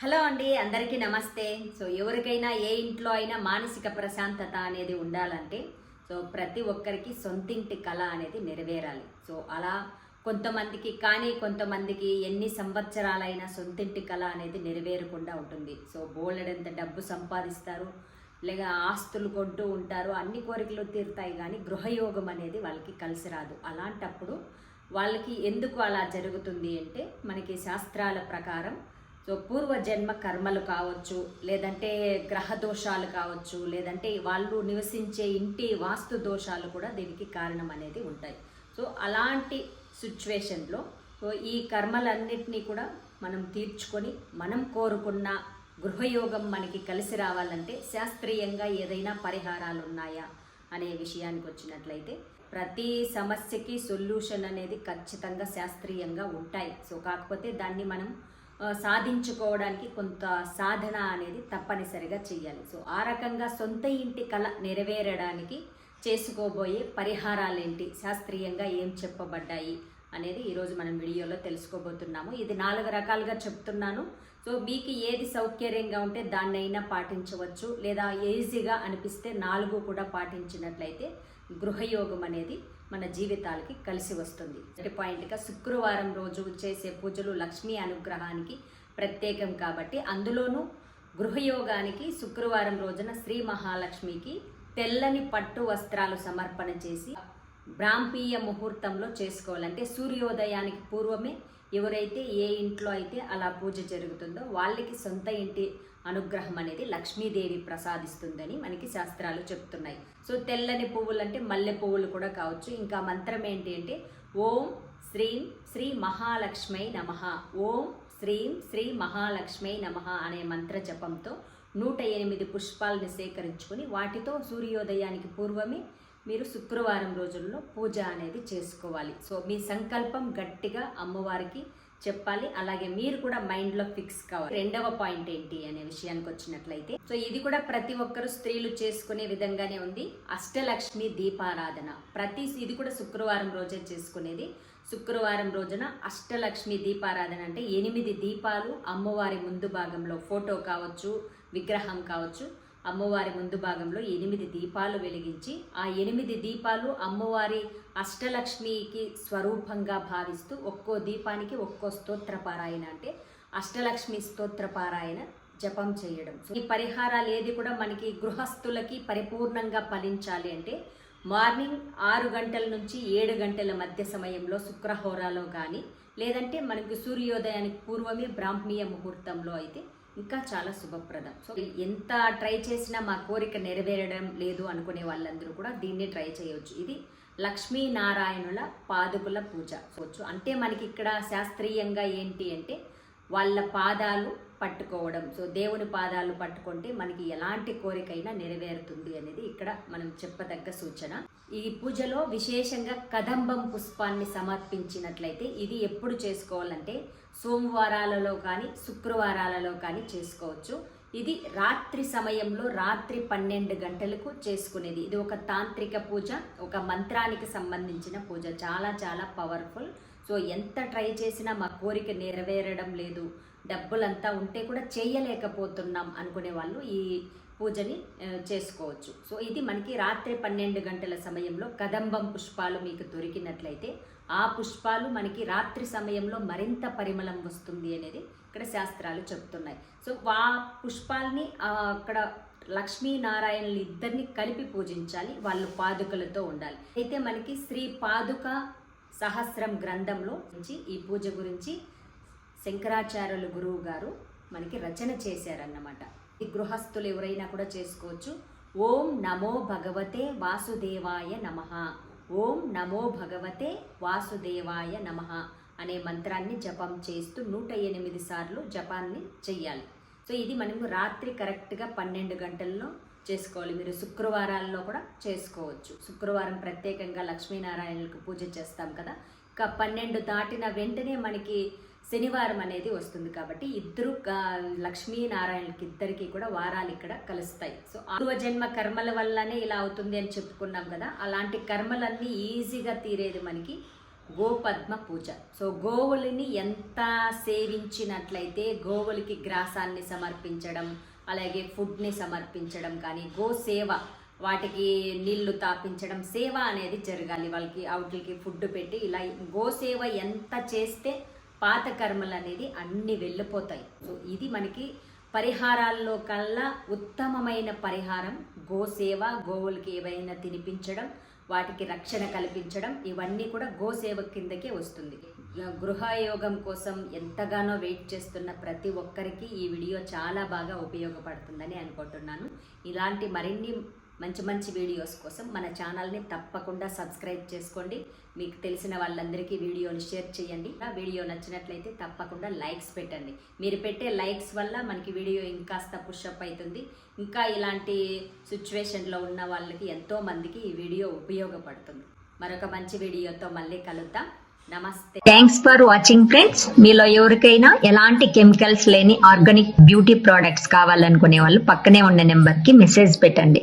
Hello అండి అందరికీ నమస్తే. సో ఎవరికైనా ఏ ఇంట్లో అయినా మానసిక ప్రశాంతత అనేది ఉండాలంటే సో ప్రతి ఒక్కరికి సొంతింటి కళ అనేది నెరవేరాలి. సో అలా కొంతమందికి కానీ కొంతమందికి ఎన్ని సంవత్సరాలైనా సొంతింటి కళ అనేది నెరవేరకుండా ఉంటుంది. సో బోలెడంత డబ్బు సంపాదిస్తారు లేక ఆస్తులు కొంటూ ఉంటారు అన్ని కోరికలు తీరుతాయి కానీ గృహయోగం అనేది వాళ్ళకి కలిసి రాదు. అలాంటప్పుడు వాళ్ళకి ఎందుకు అలా జరుగుతుంది అంటే మనకి శాస్త్రాల ప్రకారం సో పూర్వజన్మ కర్మలు కావచ్చు లేదంటే గ్రహ దోషాలు కావచ్చు లేదంటే వాళ్ళు నివసించే ఇంటి వాస్తు దోషాలు కూడా దీనికి కారణం అనేది ఉంటాయి. సో అలాంటి సిచ్యువేషన్లో సో ఈ కర్మలన్నింటినీ కూడా మనం తీర్చుకొని మనం కోరుకున్న గృహయోగం మనకి కలిసి రావాలంటే శాస్త్రీయంగా ఏదైనా పరిహారాలు ఉన్నాయా అనే విషయానికి వచ్చినట్లయితే ప్రతి సమస్యకి సొల్యూషన్ అనేది ఖచ్చితంగా శాస్త్రీయంగా ఉంటాయి. సో కాకపోతే దాన్ని మనం సాధించుకోవడానికి కొంత సాధన అనేది తప్పనిసరిగా చేయాలి సో ఆ రకంగా సొంత ఇంటి కళ నెరవేరడానికి చేసుకోబోయే పరిహారాలేంటి? శాస్త్రీయంగా ఏం చెప్పబడ్డాయి? అనేది ఈరోజు మనం వీడియోలో తెలుసుకోబోతున్నాము. ఇది నాలుగు రకాలుగా చెప్తున్నాను. సో మీకు ఏది సౌకర్యంగా ఉంటే దాన్నైనా పాటించవచ్చు. లేదా ఈజీగా అనిపిస్తే నాలుగు కూడా పాటించినట్లయితే గృహయోగం అనేది మన జీవితాలకి కలిసి వస్తుంది. ఒకటి పాయింట్గా శుక్రవారం రోజు చేసే పూజలు లక్ష్మీ అనుగ్రహానికి ప్రత్యేకం కాబట్టి అందులోనూ గృహయోగానికి శుక్రవారం రోజున శ్రీ మహాలక్ష్మికి తెల్లని పట్టు వస్త్రాలు సమర్పణ చేసి బ్రాహ్మీయ ముహూర్తంలో చేసుకోవాలంటే సూర్యోదయానికి పూర్వమే ఎవరైతే ఏ ఇంట్లో అయితే అలా పూజ జరుగుతుందో వాళ్ళకి సొంత ఇంటి అనుగ్రహం అనేది లక్ష్మీదేవి ప్రసాదిస్తుందని మనకి శాస్త్రాలు చెప్తున్నాయి. సో తెల్లని పువ్వులు అంటే మల్లె పువ్వులు కూడా కావచ్చు. ఇంకా మంత్రం ఏంటి అంటే ఓం శ్రీం శ్రీ మహాలక్ష్మై నమ. ఓం శ్రీం శ్రీ మహాలక్ష్మై నమ అనే మంత్ర జపంతో నూట ఎనిమిది పుష్పాలను సేకరించుకొని వాటితో సూర్యోదయానికి పూర్వమే మీరు శుక్రవారం రోజుల్లో పూజ అనేది చేసుకోవాలి. సో మీ సంకల్పం గట్టిగా అమ్మవారికి చెప్పాలి. అలాగే మీరు కూడా మైండ్లో ఫిక్స్ కావాలి. రెండవ పాయింట్ ఏంటి అనే విషయానికి వచ్చినట్లయితే సో ఇది కూడా ప్రతి ఒక్కరు స్త్రీలు చేసుకునే విధంగానే ఉంది. అష్టలక్ష్మి దీపారాధన. ప్రతి ఇది కూడా శుక్రవారం రోజే చేసుకునేది. శుక్రవారం రోజున అష్టలక్ష్మి దీపారాధన అంటే ఎనిమిది దీపాలు అమ్మవారి ముందు భాగంలో ఫోటో కావచ్చు విగ్రహం కావచ్చు. అమ్మవారి ముందు భాగంలో ఎనిమిది దీపాలు వెలిగించి ఆ ఎనిమిది దీపాలు అమ్మవారి అష్టలక్ష్మికి స్వరూపంగా భావిస్తూ ఒక్కో దీపానికి ఒక్కో స్తోత్ర పారాయణ అంటే అష్టలక్ష్మి స్తోత్ర పారాయణ జపం చేయడం. ఈ పరిహారాలు ఏది కూడా మనకి గృహస్థులకి పరిపూర్ణంగా ఫలించాలి అంటే మార్నింగ్ ఆరు గంటల నుంచి ఏడు గంటల మధ్య సమయంలో శుక్రహోరాలో కానీ లేదంటే మనకి సూర్యోదయానికి పూర్వమే బ్రాహ్మీయ ముహూర్తంలో అయితే ఇంకా చాలా శుభప్రదం. సో ఎంత ట్రై చేసినా మా కోరిక నెరవేరడం లేదు అనుకునే వాళ్ళందరూ కూడా దీన్ని ట్రై చేయవచ్చు ఇది లక్ష్మీనారాయణుల పాదుకుల పూజ. వచ్చు అంటే మనకి ఇక్కడ శాస్త్రీయంగా ఏంటి అంటే వాళ్ళ పాదాలు పట్టుకోవడం. సో దేవుని పాదాలు పట్టుకుంటే మనకి ఎలాంటి కోరికైనా నెరవేరుతుంది అనేది ఇక్కడ మనం చెప్పదగ్గ సూచన. ఈ పూజలో విశేషంగా కదంబం పుష్పాన్ని సమర్పించినట్లయితే ఇది ఎప్పుడు చేసుకోవాలంటే సోమవారాలలో కానీ శుక్రవారాలలో కానీ చేసుకోవచ్చు. ఇది రాత్రి సమయంలో రాత్రి పన్నెండు గంటలకు చేసుకునేది. ఇది ఒక తాంత్రిక పూజ ఒక మంత్రానికి సంబంధించిన పూజ. చాలా చాలా పవర్ఫుల్ సో ఎంత ట్రై చేసినా మా కోరిక నెరవేరడం లేదు. డబ్బులంతా ఉంటే కూడా చేయలేకపోతున్నాం అనుకునే వాళ్ళు ఈ పూజని చేసుకోవచ్చు. సో ఇది మనకి రాత్రి పన్నెండు గంటల సమయంలో కదంబం పుష్పాలు మీకు దొరికినట్లయితే ఆ పుష్పాలు మనకి రాత్రి సమయంలో మరింత పరిమళం వస్తుంది అనేది ఇక్కడ శాస్త్రాలు చెప్తున్నాయి. సో ఆ పుష్పాల్ని అక్కడ లక్ష్మీనారాయణులు ఇద్దరిని కలిపి పూజించాలి వాళ్ళు పాదుకలతో ఉండాలి. అయితే మనకి శ్రీ పాదుక సహస్రం గ్రంథంలో నుంచి ఈ పూజ గురించి శంకరాచార్యుల గురువు గారు మనకి రచన చేశారన్నమాట. గృహస్థులు ఎవరైనా కూడా చేసుకోవచ్చు. ఓం నమో భగవతే వాసుదేవాయ నమః. ఓం నమో భగవతే వాసుదేవాయ నమః అనే మంత్రాన్ని జపం చేస్తూ నూట ఎనిమిది సార్లు జపాన్ని చెయ్యాలి. సో ఇది మనము రాత్రి కరెక్ట్గా పన్నెండు గంటల్లో చేసుకోవాలి. మీరు శుక్రవారాల్లో కూడా చేసుకోవచ్చు. శుక్రవారం ప్రత్యేకంగా లక్ష్మీనారాయణకు పూజ చేస్తాం కదా. ఇంకా పన్నెండు దాటిన వెంటనే మనకి శనివారం అనేది వస్తుంది కాబట్టి ఇద్దరు లక్ష్మీనారాయణకి ఇద్దరికి కూడా వారాలు ఇక్కడ కలుస్తాయి. సో పూర్వ జన్మ కర్మల వల్లనే ఇలా అవుతుంది అని చెప్పుకున్నాం కదా అలాంటి కర్మలన్నీ ఈజీగా తీరేది మనకి గోపద్మ పూజ. సో గోవులని ఎంత సేవించినట్లయితే గోవులకి గ్రాసాన్ని సమర్పించడం అలాగే ఫుడ్ని సమర్పించడం కానీ గో సేవ వాటికి నీళ్ళు తాపించడం సేవ అనేది జరగాలి. వాళ్ళకి అవుట్లకి ఫుడ్ పెట్టి ఇలా గోసేవ ఎంత చేస్తే పాత కర్మలు అనేది అన్ని వెళ్ళిపోతాయి. సో ఇది మనకి పరిహారాల్లో కల్లా ఉత్తమమైన పరిహారం. గోసేవ గోవులకి ఏవైనా తినిపించడం వాటికి రక్షణ కల్పించడం ఇవన్నీ కూడా గోసేవ కిందకే వస్తుంది. గృహయోగం కోసం ఎంతగానో వెయిట్ చేస్తున్న ప్రతి ఒక్కరికి ఈ వీడియో చాలా బాగా ఉపయోగపడుతుందని అనుకుంటున్నాను. ఇలాంటి మరిన్ని మంచి మంచి వీడియోస్ కోసం మన ఛానల్ని తప్పకుండా సబ్స్క్రైబ్ చేసుకోండి. మీకు తెలిసిన వాళ్ళందరికీ వీడియోని షేర్ చేయండి. ఆ వీడియో నచ్చినట్లయితే తప్పకుండా లైక్స్ పెట్టండి. మీరు పెట్టే లైక్స్ వల్ల మనకి వీడియో ఇంకాస్త పుషప్ అవుతుంది. ఇంకా ఇలాంటి సిచ్యువేషన్లో ఉన్న వాళ్ళకి ఎంతోమందికి ఈ వీడియో ఉపయోగపడుతుంది. మరొక మంచి వీడియోతో మళ్ళీ కలుద్దాం. నమస్తే. థ్యాంక్స్ ఫర్ వాచింగ్ ఫ్రెండ్స్ మీలో ఎవరికైనా ఎలాంటి కెమికల్స్ లేని ఆర్గానిక్ బ్యూటీ ప్రోడక్ట్స్ కావాలనుకునే వాళ్ళు పక్కనే ఉన్న నెంబర్కి మెసేజ్ పెట్టండి.